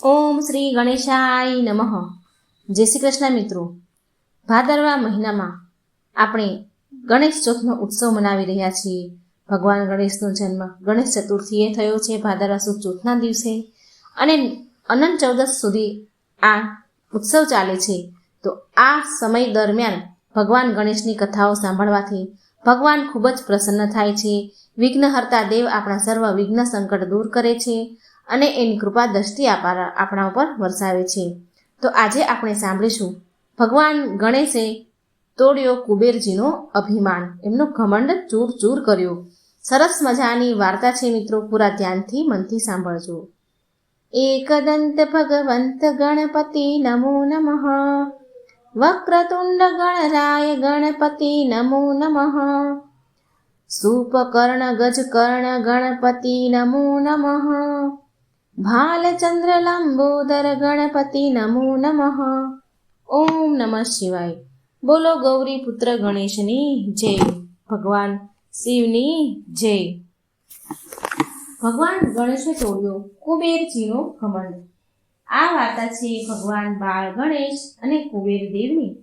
ઓમ શ્રી ગણેશાય નમઃ. જય શ્રી કૃષ્ણ મિત્રો. ભાદરવા મહિનામાં આપણે ગણેશ ચોથનો ઉત્સવ મનાવી રહ્યા છીએ. ભગવાન ગણેશનો જન્મ ગણેશ ચતુર્થીએ થયો છે, ભાદરવા સુદ ચોથના દિવસે. અને અનંત ચૌદસ સુધી આ ઉત્સવ ચાલે છે. તો આ સમય દરમિયાન ભગવાન ગણેશની કથાઓ સાંભળવાથી ભગવાન ખૂબ જ પ્રસન્ન થાય છે. વિઘ્નહર્તા દેવ આપણા સર્વ વિઘ્ન સંકટ દૂર કરે છે. અને એની કૃપા દ્રષ્ટિ આપણા ઉપર વરસાવે છે. તો આજે આપણે સાંભળીશું, ભગવાન ગણેશે તોડ્યો કુબેરજીનો અભિમાન. એમનો ઘમંડ ચૂર ચૂર કર્યો. સરસ મજાની વાર્તા છે મિત્રો, પૂરા ધ્યાનથી મનથી સાંભળજો. એકદંત ભગવંત ગણપતિ નમો નમઃ. વક્રતુંડ ગણરાય ગણપતિ નમો નમઃ. ગજ કર્ણ ગણપતિ નમો નમઃ. ભાલચંદ્ર લંબોદર ગણપતિ નમો નમઃ. ઓમ નમઃ શિવાય. બોલો ગૌરી પુત્ર ગણેશની જય. ભગવાન શિવની જય. ભગવાન ગણેશે તોડ્યો કુબેરજીનો ઘમંડ. આ વાર્તા છે ભગવાન બાળ ગણેશ અને કુબેર દેવની.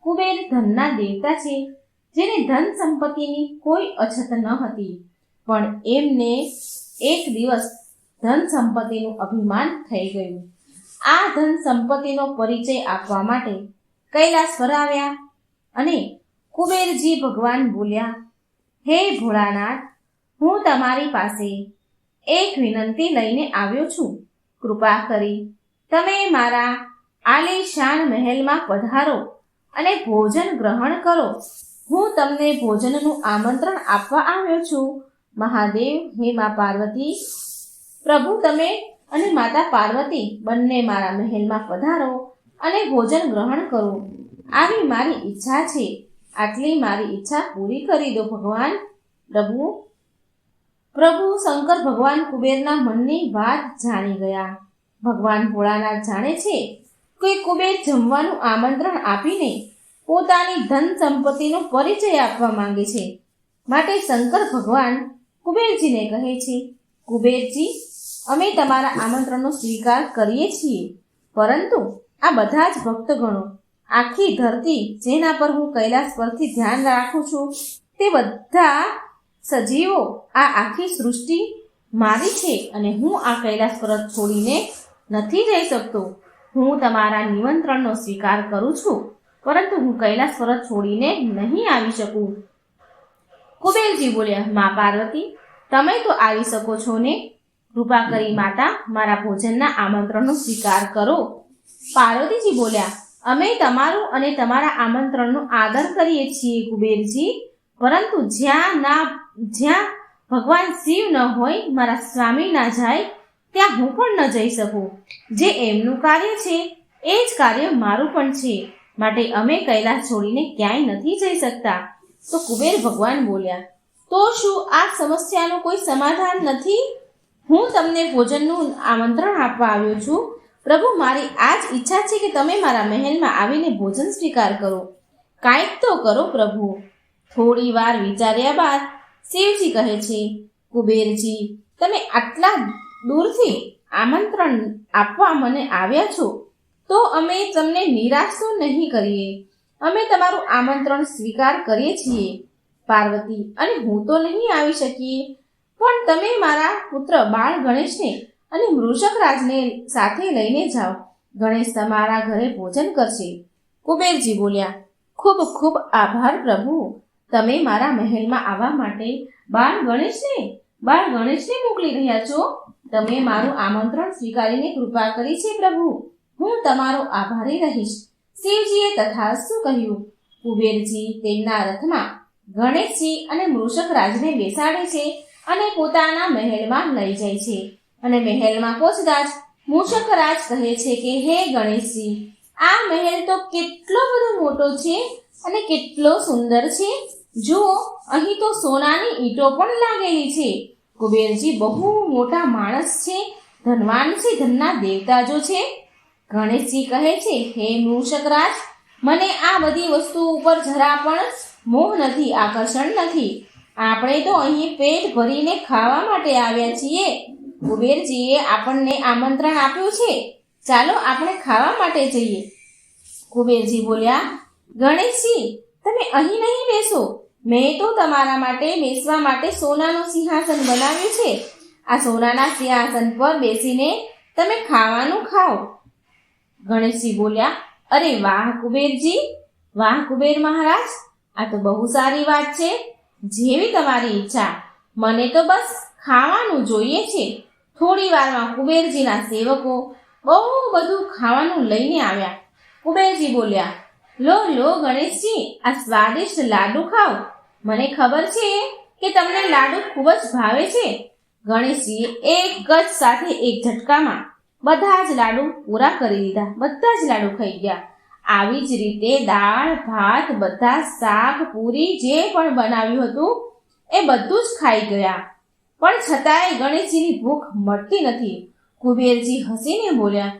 કુબેર ધનના દેવતા છે, જેને ધન સંપત્તિની કોઈ અછત ન હતી. પણ એમને એક દિવસ ધન સંપત્તિનું અભિમાન થઈ ગયું. આ ધન સંપત્તિનો પરિચય આપવા માટે કૈલાસ પર આવ્યા અને કુબેરજી ભગવાન બોલ્યા, હે ભોળાનાથ, હું તમારી પાસે એક વિનંતી લઈને આવ્યો છું. કૃપા કરી તમે મારા આલીશાન મહેલમાં પધારો અને ભોજન ગ્રહણ કરો. હું તમને ભોજનનું આમંત્રણ આપવા આવ્યો છું. મહાદેવ, હે મા પાર્વતી પ્રભુ તમે અને માતા પાર્વતી બંને મારા મહેલમાં પધારો અને ભોજન ગ્રહણ કરો. આવી મારી ઈચ્છા છે. આટલી મારી ઈચ્છા પૂરી કરી દો ભગવાન. પ્રભુ પ્રભુ શંકર ભગવાન કુબેરના મનની વાત જાણી ગયા. ભગવાન ભોળાનાથ જાણે છે કે કુબેર જમવાનું આમંત્રણ આપીને પોતાની ધન સંપત્તિનો પરિચય આપવા માંગે છે. માટે શંકર ભગવાન કુબેરજીને કહે છે, કુબેરજી અમે તમારા આમંત્રણનો સ્વીકાર કરીએ છીએ. પરંતુ આ બધા જ ભક્તગણો આખી ધરતી જેના પર હું કૈલાસ પરથી ધ્યાન રાખું છું, તે બધા સજીવો આ આખી સૃષ્ટિ મારી છે અને હું આ કૈલાસ પર છોડીને નથી જઈ શકતો. હું તમારા નિમંત્રણનો સ્વીકાર કરું છું, પરંતુ હું કૈલાસ પર છોડીને નહીં આવી શકું. કુબેરજી બોલ્યા, મા પાર્વતી, તમે તો આવી શકો છો ને? કૃપા કરી માતા, મારા ભોજનના આમંત્રણનો સ્વીકાર કરો. પાર્વતીજી બોલ્યા, અમે તમારું અને તમારા આમંત્રણનો આદર કરીએ છીએ કુબેરજી. પરંતુ જ્યાં ના, જ્યાં ભગવાન શિવ ન હોય, મારા સ્વામી ના જાય, ત્યાં હું પણ ન જઈ શકું. જે એમનું કાર્ય છે, એ જ કાર્ય મારું પણ છે. માટે અમે કૈલાસ છોડીને ક્યાંય નથી જઈ શકતા. તો કુબેર ભગવાન બોલ્યા, તો શું આ સમસ્યાનું કોઈ સમાધાન નથી? હું તમને ભોજનનું આમંત્રણ આપવા આવ્યો છું. પ્રભુ, મારી આ જ ઈચ્છા છે કે તમે મારા મહેલમાં આવીને ભોજન સ્વીકાર કરો. કાંઈક તો કરો પ્રભુ. થોડી વાર વિચાર્યા બાદ શિવજી કહે છે, કુબેરજી, તમે આટલા દૂરથી આમંત્રણ આપવા મને આવ્યા છો, તો અમે તમને નિરાશ તો નહીં કરીએ. અમે તમારું આમંત્રણ સ્વીકાર કરીએ છીએ. પાર્વતી, અને હું તો નહીં આવી શકીએ પણ તમે મારા પુત્ર બાળ ગણેશને અને મૃષક રાજને સાથે લઈને જાઓ. ગણેશ તમારા ઘરે ભોજન કરશે. કુબેરજી બોલ્યા, ખૂબ ખૂબ આભાર પ્રભુ. તમે મારા મહેલમાં આવવા માટે બાળ ગણેશને બાળ ગણેશને મોકલી રહ્યા છો? તમે મારું આમંત્રણ સ્વીકારીને કૃપા કરી છે પ્રભુ. હું તમારો આભારી રહીશ. શિવજીએ તથા શું કહ્યું? કુબેરજી તેમના રથમાં ગણેશજી અને મૃષક રાજને બેસાડે છે અને પોતાના મહેલમાં લઈ જાય છે. અને મહેલમાં પહોંચતા જ મૂષક કહે છે કે, હે ગણેશજી, આ મહેલ તો કેટલો બધો મોટો છે અને કેટલો સુંદર છે. જુઓ, અહીં તો સોનાની ઈંટો પણ લાગેલી છે. કુબેરજી બહુ મોટા માણસ છે, ધનવાન છે, ધનના દેવતા જો છે. ગણેશજી કહે છે, હે મૂષકરાજ મને આ બધી વસ્તુ ઉપર જરા પણ મોહ નથી, આકર્ષણ નથી. આપણે તો અહીં પેટ ભરીને ખાવા માટે આવ્યા છીએ. કુબેરજીએ આપણને આમંત્રણ આપ્યું છે. ચાલો આપણે ખાવા માટે જઈએ. કુબેરજી બોલ્યા, ગણેશજી, તમે અહીં નહીં બેસો. મેં તો તમારા માટે બેસવા માટે સોનાનું સિંહાસન બનાવ્યું છે. આ સોનાના સિંહાસન પર બેસીને તમે ખાવાનું ખાઓ. ગણેશજી બોલ્યા, અરે વાહ કુબેરજી, વાહ કુબેર મહારાજ, આ તો બહુ સારી વાત છે. જેવી તમારી ઈચ્છા. મને તો બસ ખાવાનું જોઈએ છે. થોડી વારમાં કુબેરજીના સેવકો બહુ બધું ખાવાનું લઈને આવ્યા. કુબેરજી બોલ્યા, લો લો, ગણેશજી, આ સ્વાદિષ્ટ લાડુ ખાઓ. મને ખબર છે કે તમને લાડુ ખૂબ જ ભાવે છે. ગણેશજીએ એક જ સાથે એક ઝટકામાં બધા જ લાડુ પૂરા કરી દીધા. બધા જ લાડુ ખાઈ ગયા. આવી જ રીતે દાળ, ભાત, બધા શાક, પૂરી જે પણ બનાવ્યું હતું, એ બધું જ ખાઈ ગયા. પણ છતાંય ગણેશજીની ભૂખ મળતી નથી. કુબેરજી હસીને બોલ્યા,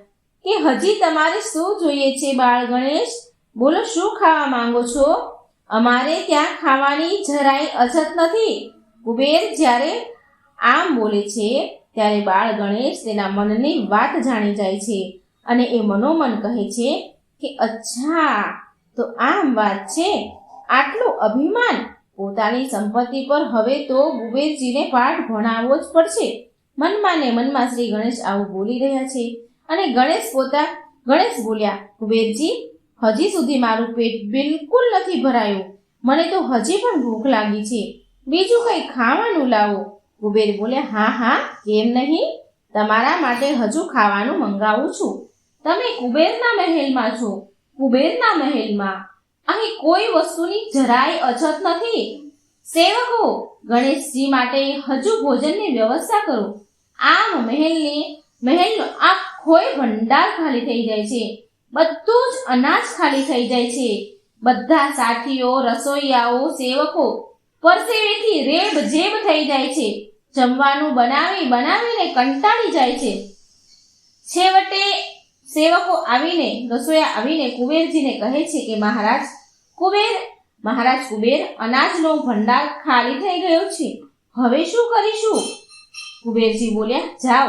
કે હજી તમારે શું જોઈએ છે બાળ ગણેશ? બોલો, શું ખાવા માંગો છો? અમારે ત્યાં ખાવાની જરાય અછત નથી. કુબેર જ્યારે આમ બોલે છે, ત્યારે બાળ ગણેશ તેના મનની વાત જાણી જાય છે અને એ મનોમન કહે છે કે અચ્છા, તો આમ વાત છે. આટલું અભિમાન? પોતાની સંપત્તિ પર હવે તો કુબેરજીને પાઠ ભણાવવો જ પડશે. મનમાં ને મનમાં શ્રી ગણેશ આવું બોલી રહ્યા છે. અને ગણેશ પોતા, ગણેશ બોલ્યા, કુબેરજી, હજી સુધી મારું પેટ બિલકુલ નથી ભરાયું. મને તો હજી પણ ભૂખ લાગી છે. બીજું કંઈ ખાવાનું લાવો. કુબેર બોલ્યા, હા હા, કેમ નહીં? તમારા માટે હજુ ખાવાનું મંગાવું છું. તમે કુબેરના મહેલમાં છો. કુબેરના મહેલમાં અહીં કોઈ વસ્તુની જરાય અછત નથી. સેવકો, ગણેશજી માટે હજુ ભોજનની વ્યવસ્થા કરો. આમ મહેલની, મહેલનો આખોય ભંડાર ખાલી થઈ જાય છે. બધું જ અનાજ ખાલી થઈ જાય છે. બધા સાથીઓ, રસોઈયાઓ, સેવકો પરસેવેથી રેબ જેબ થઈ જાય છે. જમવાનું બનાવી, બનાવીને કંટાળી જાય છે. છેવટે સેવકો આવીને, રસોયા આવીને કુબેરજીને કહે છે કે, મહારાજ, કુબેર મહારાજ કુબેર, અનાજનો ભંડાર ખાલી થઈ ગયો છે. હવે શું કરીશું? કુબેરજી બોલ્યા, જાઓ,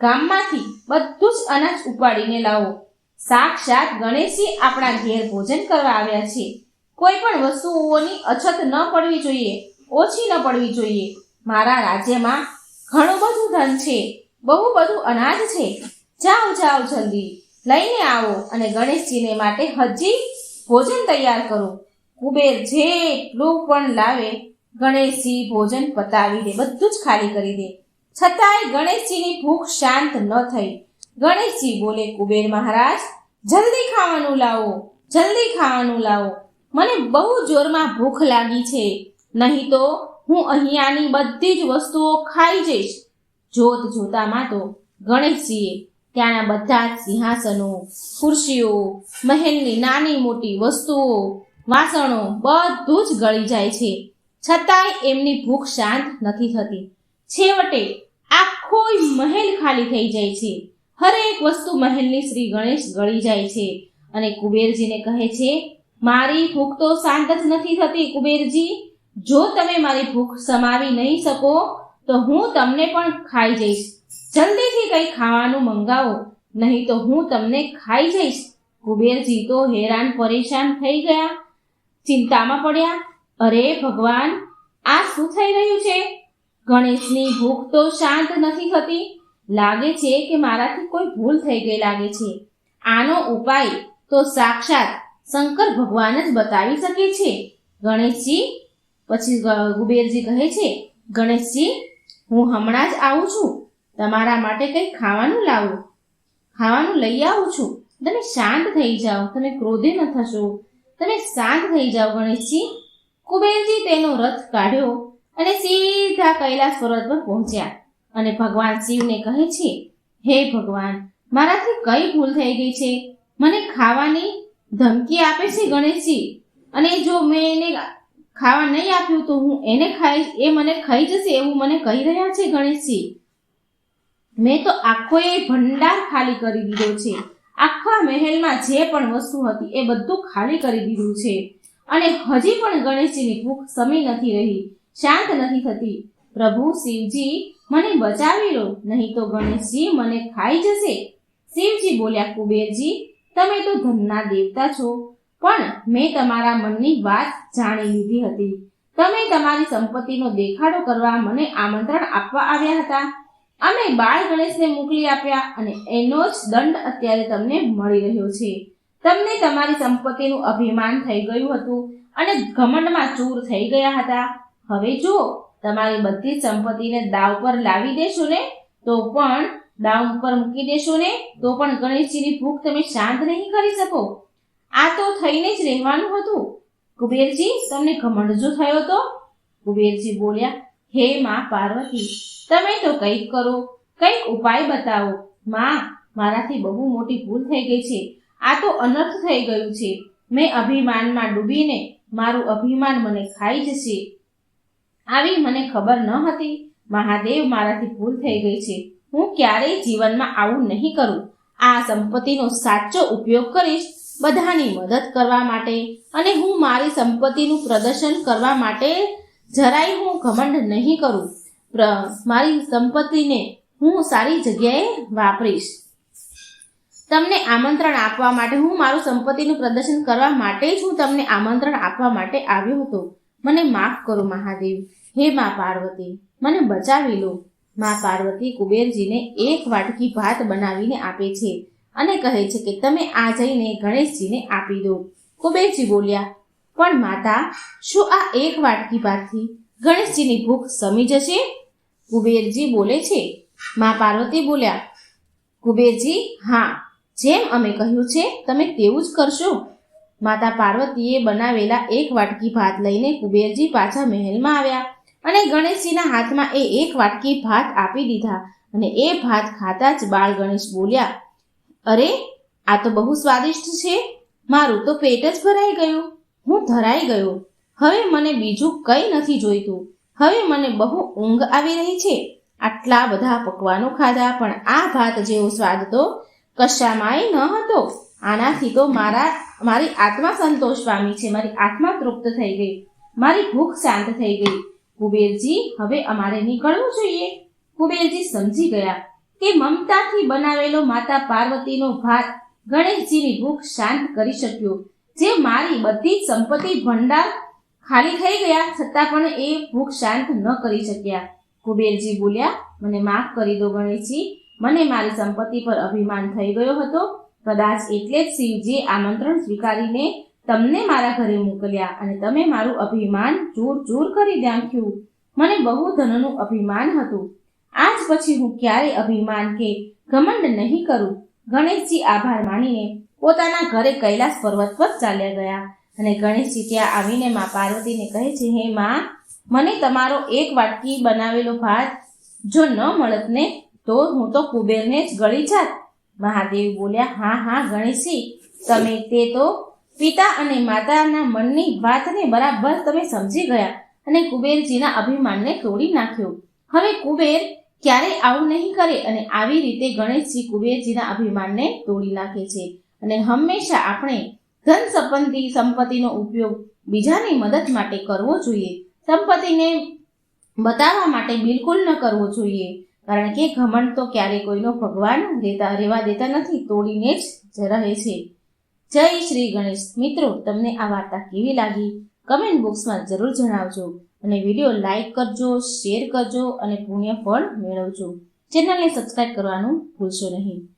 ગામમાંથી બધું જ અનાજ ઉપાડીને લાવો. સાક્ષાત ગણેશજી આપણા ઘેર ભોજન કરવા આવ્યા છે. કોઈ પણ વસ્તુઓની અછત ન પડવી જોઈએ, ઓછી ન પડવી જોઈએ. મારા રાજ્યમાં ઘણું બધું ધન છે, બહુ બધું અનાજ છે. જાઓ જાઓ, જલ્દી. લઈને આવો અને ગણેશજીને માટે હજી ભોજન તૈયાર કરો. કુબેર જેટલું પણ લાવે, ગણેશજી ભોજન પતાવી દે, બધું જ ખાલી કરી દે. છતાંય ગણેશજીની ભૂખ શાંત ન થઈ. ગણેશજી બોલે, કુબેર મહારાજ, જલ્દી ખાવાનું લાવો, જલ્દી ખાવાનું લાવો. મને બહુ જોરમાં ભૂખ લાગી છે. નહીં તો હું અહીંયાની બધી જ વસ્તુઓ ખાઈ જઈશ. જોત જોતામાં તો ગણેશજીએ ત્યાંના બધા જ સિંહાસનો, ખુરશીઓ, મહેલની નાની મોટી વસ્તુઓ, વાસણો બધું જ ગળી જાય છે. છતાંય એમની ભૂખ શાંત નથી થતી. છેવટે આખો મહેલ ખાલી થઈ જાય છે. હરેક વસ્તુ મહેલની શ્રી ગણેશ ગળી જાય છે. અને કુબેરજીને કહે છે, મારી ભૂખ તો શાંત જ નથી થતી, કુબેરજી. જો તમે મારી ભૂખ સમાવી નહીં શકો, તો હું તમને પણ ખાઈ જઈશ. જલ્દીથી કંઈ ખાવાનું મંગાવો, નહીં તો હું તમને ખાઈ જઈશ. કુબેરજી તો હેરાન પરેશાન થઈ ગયા. ચિંતામાં પડ્યા, અરે ભગવાન, આ શું થઈ રહ્યું છે? ગણેશની ભૂખ તો શાંત નથી થતી. લાગે છે કે મારાથી કોઈ ભૂલ થઈ ગઈ લાગે છે. આનો ઉપાય તો સાક્ષાત શંકર ભગવાન જ બતાવી શકે છે. ગણેશજી, પછી કુબેરજી કહે છે, ગણેશજી, હું હમણાં જ આવું છું. તમારા માટે કંઈ ખાવાનું લાવું? ખાવાનું લઈ આવું છું. તમે શાંત થઈ જાઓ. તમે ક્રોધે ન થશો. તમે શાંત થઈ જાઓ, ગણેશજી. કુબેરજી તેનો રથ કાઢ્યો અને સીધા કૈલાસ પર્વત પર પહોંચ્યા. અને ભગવાન શિવને કહે છે, હે ભગવાન, મારાથી કઈ ભૂલ થઈ ગઈ છે? મને ખાવાની ધમકી આપે છે, ગણેશજી. અને જો મેં એને ખાવા નહીં આપ્યું તો હું એને ખાઈ એ મને ખાઈ જશે એવું મને કહી રહ્યા છે, ગણેશજી. મેં તો આખો એ ભંડાર ખાલી કરી દીધો છે. આખા મહેલમાં જે પણ વસ્તુ હતી એ બધું ખાલી કરી દીધું છે. અને હજી પણ ગણેશજીની ભૂખ સમી નથી રહી, શાંત નથી થતી. પ્રભુ શિવજી, મને બચાવી લો, નહીં તો ગણેશજી મને ખાઈ જશે. શિવજી બોલ્યા, કુબેરજી, તમે તો ધનના દેવતા છો. પણ મેં તમારા મનની વાત જાણી લીધી હતી. તમે તમારી સંપત્તિનો દેખાડો કરવા મને આમંત્રણ આપવા આવ્યા હતા. અમે બાળ ગણેશને મોકલી આપ્યા અને એનો જ દંડ અત્યારે તમને મળી રહ્યો છે. તમને તમારી સંપત્તિનું અભિમાન થઈ ગયું હતું અને ઘમંડમાં ચૂર થઈ ગયા હતા. હવે જો તમારી બધી સંપત્તિને દાવ પર લાવી દેશો ને, તો પણ દાવ પર મૂકી દેશો ને, તો પણ ગણેશજીની ભૂખ તમે શાંત નહીં કરી શકો. આ તો થઈને જ રહેવાનું હતું. કુબેરજી, તમને ઘમંડ જો થયો તો? કુબેરજી બોલ્યા હે માં પાર્વતી, તમે તો કંઈક કરો, કંઈક ઉપાય બતાવો. માં, મારાથી બહુ મોટી ભૂલ થઈ ગઈ છે. આ તો અનર્થ થઈ ગયું છે. મેં અભિમાનમાં ડૂબીને મારું અભિમાન મને ખાઈ જશે. આવી મને ખબર ન હતી. મહાદેવ મારાથી ભૂલ થઈ ગઈ છે. હું ક્યારેય જીવનમાં આવું નહીં કરું. આ સંપત્તિનો સાચો ઉપયોગ કરીશ બધાની મદદ કરવા માટે અને હું મારી સંપત્તિનું પ્રદર્શન કરવા માટે જરાય હું ઘમંડ નહીં કરું. મારી સંપત્તિને હું સારી જગ્યાએ વાપરીશ. તમને આમંત્રણ આપવા માટે હું મારું સંપત્તિનું પ્રદર્શન કરવા માટે જ હું તમને આમંત્રણ આપવા માટે આવ્યો હતો. મને માફ કરો મહાદેવ. હે મા પાર્વતી, મને બચાવી લો. મા પાર્વતી કુબેરજીને એક વાટકી ભાત બનાવીને આપે છે અને કહે છે કે તમે આ જઈને ગણેશજીને આપી દો. કુબેરજી બોલ્યા પણ માતા, શું આ એક વાટકી ભાતથી ગણેશજીની ભૂખ સમી જશે? કુબેરજી બોલે છે, મા પાર્વતી બોલ્યા, કુબેરજી, હા, જેમ અમે કહ્યું છે, તમે તેવું જ કરશો. માતા પાર્વતીએ બનાવેલા એક વાટકી ભાત લઈને કુબેરજી પાછા મહેલમાં આવ્યા અને ગણેશજીના હાથમાં એ એક વાટકી ભાત આપી દીધા અને એ ભાત ખાતા જ બાળ ગણેશ બોલ્યા, અરે, આ તો બહુ સ્વાદિષ્ટ છે. મારું તો પેટ જ ભરાઈ ગયું. હું ધરાઈ ગયો. હવે મને બીજું કંઈ નથી જોઈતું. હવે મને બહુ ઊંઘ આવી રહી છે. આટલા બધા પકવાનો ખાધા, પણ આ ભાત જેવો સ્વાદ તો કશામાંય ન હતો. આનાથી તો મારા, મારી આત્મા સંતોષ પામી છે. મારી આત્મા તૃપ્ત થઈ ગઈ. મારી ભૂખ શાંત થઈ ગઈ. કુબેરજી, હવે અમારે નીકળવું જોઈએ. કુબેરજી સમજી ગયા કે મમતાથી બનાવેલો માતા પાર્વતીનો ભાત ગણેશજીની ભૂખ શાંત કરી શક્યો. જે મારી બધી સંપત્તિ ભંડાર ખાલી થઈ ગયા, છતાં પણ એ ભૂખ શાંત ન કરી શક્યા. કુબેરજી બોલ્યા, મને માફ કરી દો ગણેશજી. મને મારી સંપત્તિ પર અભિમાન થઈ ગયો હતો. કદાચ એટલે જ શિવજીએ આમંત્રણ સ્વીકારીને તમને મારા ઘરે મોકલ્યા અને તમે મારું અભિમાન ચૂર ચૂર કરી નાખ્યું મને બહુ ધનનું અભિમાન હતું. આજ પછી હું ક્યારેય અભિમાન કે ઘમંડ નહીં કરું. ગણેશજી આભાર માનીને પોતાના ઘરે કૈલાસ પર્વત પર ચાલ્યા ગયા અને ગણેશજી ત્યાં આવીને મા પાર્વતીને કહે છે, હે માં, મને તમારો એક વાટકી બનાવેલો ભાત જો ન મળત ને, તો હું તો કુબેરને જ ગળી જાત. મહાદેવ બોલ્યા, હા હા, ગણેશજી, તમે તે તો પિતા અને માતાના મનની વાતને બરાબર તમે સમજી ગયા અને કુબેરજીના અભિમાનને તોડી નાખ્યો. હવે કુબેર ક્યારેય આવું નહીં કરે અને આવી રીતે ગણેશજી કુબેરજીના અભિમાનને તોડી નાખે છે. અને હંમેશા આપણે ધન સંપત્તિ, સંપત્તિનો ઉપયોગ બીજાની મદદ માટે કરવો જોઈએ. સંપત્તિને બતાવવા માટે બિલકુલ ન કરવો જોઈએ. કારણ કે ઘમંડ તો ક્યારેય કોઈનો ભગવાન દેતા, રહેવા દેતા નથી, તોડીને જ રહે છે. જય શ્રી ગણેશ. મિત્રો, તમને આ વાર્તા કેવી લાગી? કમેન્ટ બોક્સમાં જરૂર જણાવજો અને વીડિયો લાઈક કરજો, શેર કરજો અને પુણ્ય ફળ મેળવજો. ચેનલને સબસ્ક્રાઈબ કરવાનું ભૂલશો નહીં.